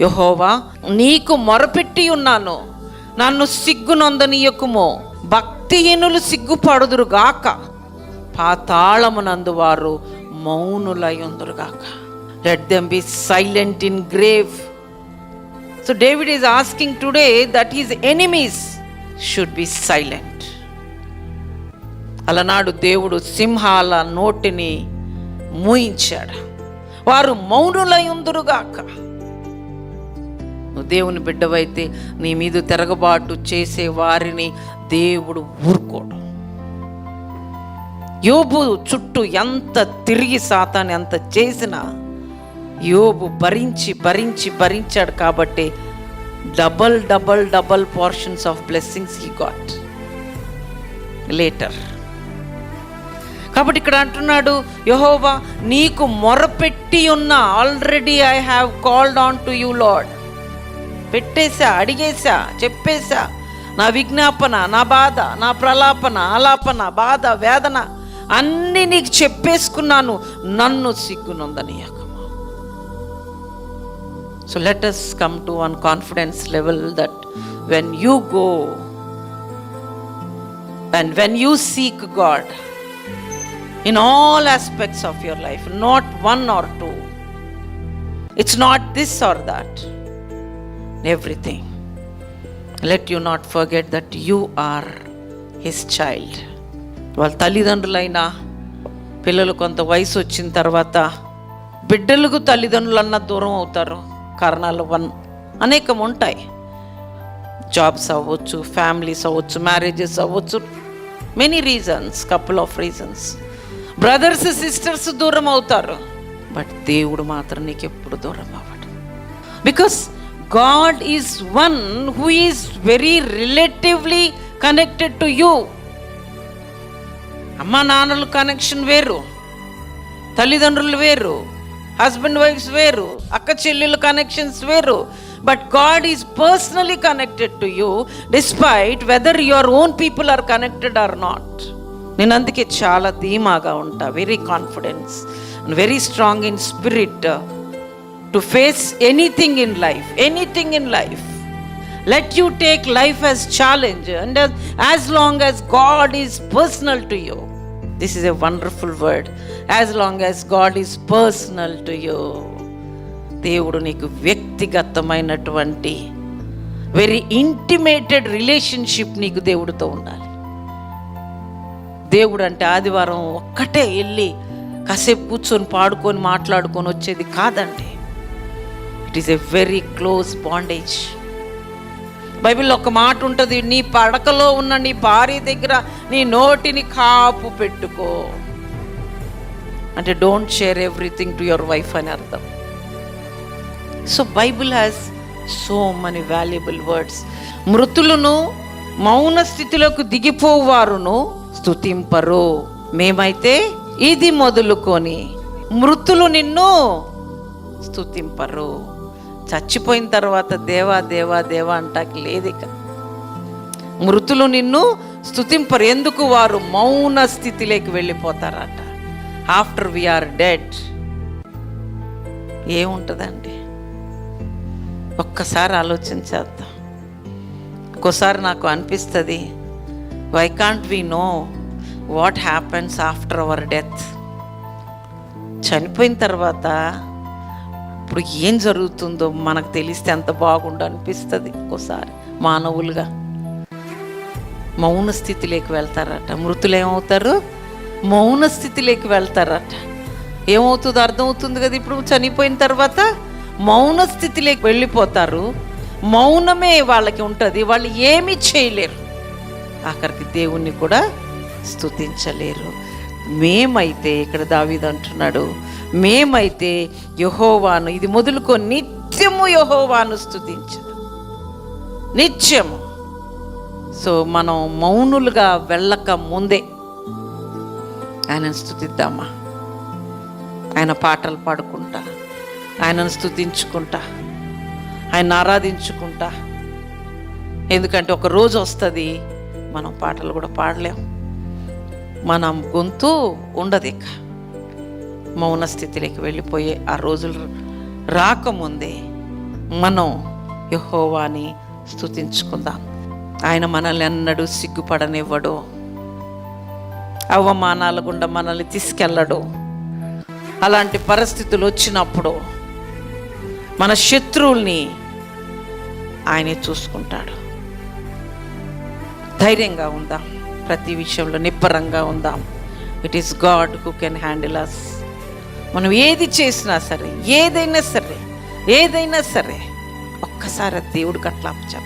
యహోవా నీకు మొరపెట్టి ఉన్నాను. నన్ను సిగ్గునొందనీయకుమో. భక్తిహీనులు సిగ్గుపడుదురుగాక పాతాళమునందు వారు మౌనులై ఉందరుగాక let them be silent in grave so David is asking today that is enemies should be silent అలనాడు దేవుడు సింహాల నోటిని మూయించాడు. వారు మౌనులై ఉందురుగాక నువ్వు దేవుని బిడ్డవైతే నీ మీద తిరగబాటు చేసే వారిని దేవుడు ఊరుకోడు. యోబు చుట్టూ ఎంత తిరిగి సాతాన్ని ఎంత చేసినా యోబు భరించి భరించి భరించాడు కాబట్టి double double double portions of blessings he got. Later. కాబట్టి ఇక్కడ అంటున్నాడు యహోవా నీకు మొరపెట్టి ఉన్న already I have called on to you Lord పెట్టేశా అడిగేశా చెప్పేశా. నా విజ్ఞాపన నా బాధ నా ప్రలాపన ఆలాపన బాధ వేదన అన్నీ నీకు చెప్పేసుకున్నాను. నన్ను సిగ్గునందనీయకము so let us come to one confidence level that when you go and when you seek God in all aspects of your life, not one or two. It's not this or everything Everything. Let not not that that or his child వాళ్ళ తల్లిదండ్రులైనా పిల్లలు కొంత వయసు వచ్చిన తర్వాత బిడ్డలకు తల్లిదండ్రులన్న దూరం అవుతారు. కారణాలు వన్ అనేకం ఉంటాయి. జాబ్స్ అవ్వచ్చు ఫ్యామిలీస్ అవ్వచ్చు మ్యారేజెస్ అవ్వచ్చు. Many reasons couple of reasons brothers sisters దూరం అవుతారు. బట్ దేవుడు మాత్రం నీకు ఎప్పుడు దూరం అవ్వడు. Because God is one who is very relatively connected to you అమ్మ నాన్నలు కనెక్షన్ వేరు తల్లిదండ్రులు వేరు హస్బెండ్ వైఫ్స్ వేరు అక్క చెల్లెలు కనెక్షన్స్ వేరు but God is personally connected to you despite whether your own people are connected or not నేను అందుకే చాలా ధీమాగా ఉంటా very confidence very strong in spirit to face anything in life anything in life let you take life as challenge and as long as God is personal to you this is a wonderful word as long as God is personal to you దేవుడు నీకు వ్యక్తిగతమైనటువంటి very intimated relationship నీకు దేవుడితో ఉండాలి. దేవుడు అంటే ఆదివారం ఒక్కటే వెళ్ళి కాసేపు కూర్చొని పాడుకొని మాట్లాడుకొని వచ్చేది కాదండి. It is a very close bondage బైబిల్లో ఒక మాట ఉంటుంది నీ పడకలో ఉన్న నీ భార్య దగ్గర నీ నోటిని కాపు పెట్టుకో. అంటే don't share everything to your wife అని అర్థం. So Bible has so many valuable words మృతులను మౌన స్థితిలోకి దిగిపోవారును స్థుతింపరు మేమైతే ఇది మొదలుకొని మృతులు నిన్ను స్థుతింపరు చచ్చిపోయిన తర్వాత దేవా దేవా దేవా అంటాకి లేదు ఇక. మృతులు నిన్ను స్థుతింపరు ఎందుకు వారు మౌన స్థితిలోకి వెళ్ళిపోతారట? ఆఫ్టర్ వీఆర్ డెడ్ ఏముంటుందండి? ఒక్కసారి ఆలోచించేద్దాం ఒక్కోసారి నాకు అనిపిస్తుంది why can't we know what happens after our death చనిపోయిన తర్వాత ఇప్పుడు ఏం జరుగుతుందో మనకు తెలిస్తే ఎంత బాగుండు అనిపిస్తుంది ఒక్కోసారి మానవులుగా. మౌన స్థితిలోకి వెళ్తారట. మృతులు ఏమవుతారు? మౌన స్థితిలోకి వెళ్తారట. ఏమవుతుందో? అర్థమవుతుంది కదా ఇప్పుడు చనిపోయిన తర్వాత? మౌన స్థితిలోకి వెళ్ళిపోతారు. మౌనమే వాళ్ళకి ఉంటుంది. వాళ్ళు ఏమీ చేయలేరు. ఆఖరికి దేవుణ్ణి కూడా స్తుతించలేరు. మేమైతే ఇక్కడ దావీదు అంటున్నాడు మేమైతే యహోవాను ఇది మొదలుకొని నిత్యము యహోవాను స్థుతించదు నిత్యము. సో మనం మౌనులుగా వెళ్ళక ముందే ఆయనను స్థుతిద్దామా ఆయన పాటలు పాడుకుంటా ఆయనను స్థుతించుకుంటా ఆయన ఆరాధించుకుంటా. ఎందుకంటే ఒక రోజు వస్తుంది మనం పాటలు కూడా పాడలేము మన గొంతు ఉండదు ఇక. మౌన స్థితిలోకి వెళ్ళిపోయే ఆ రోజులు రాకముందే మనం యహోవాని స్థుతించుకుందాం ఆయన మనల్ని ఎన్నడూ సిగ్గుపడనివ్వడు. అవమానాల గుండా మనల్ని తీసుకెళ్ళడు. అలాంటి పరిస్థితులు వచ్చినప్పుడు మన శత్రువుల్ని ఆయనే చూసుకుంటాడు. ధైర్యంగా ఉందాం. ప్రతి విషయంలో నిబ్బరంగా ఉందాం. It is God who can handle us మనం ఏది చేసినా సరే ఏదైనా సరే ఏదైనా సరే ఒక్కసారి దేవుడు దేవుడికి అట్లా దేవుడు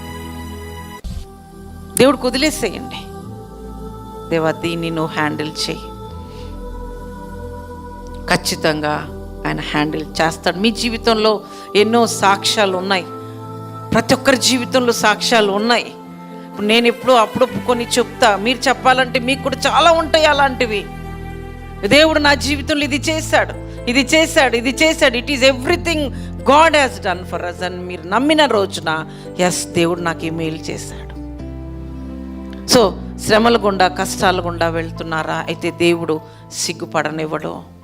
దేవుడికి వదిలేసేయండి. దేవా దీన్ని నువ్వు హ్యాండిల్ చేయి. ఖచ్చితంగా ఆయన హ్యాండిల్ చేస్తాడు. మీ జీవితంలో ఎన్నో సాక్ష్యాలు ఉన్నాయి. ప్రతి ఒక్కరి జీవితంలో సాక్ష్యాలు ఉన్నాయి. నేను ఎప్పుడు అప్పుడు కొన్ని చెప్తా. మీరు చెప్పాలంటే మీకు కూడా చాలా ఉంటాయి అలాంటివి. దేవుడు నా జీవితంలో ఇది చేశాడు. ఇది చేశాడు ఇది చేశాడు. It is everything God has done for us అని మీరు నమ్మిన రోజున ఎస్ దేవుడు నాకు ఈ చేశాడు. సో శ్రమల గుండా కష్టాల గుండా వెళ్తున్నారా? అయితే దేవుడు సిగ్గుపడనివ్వడు.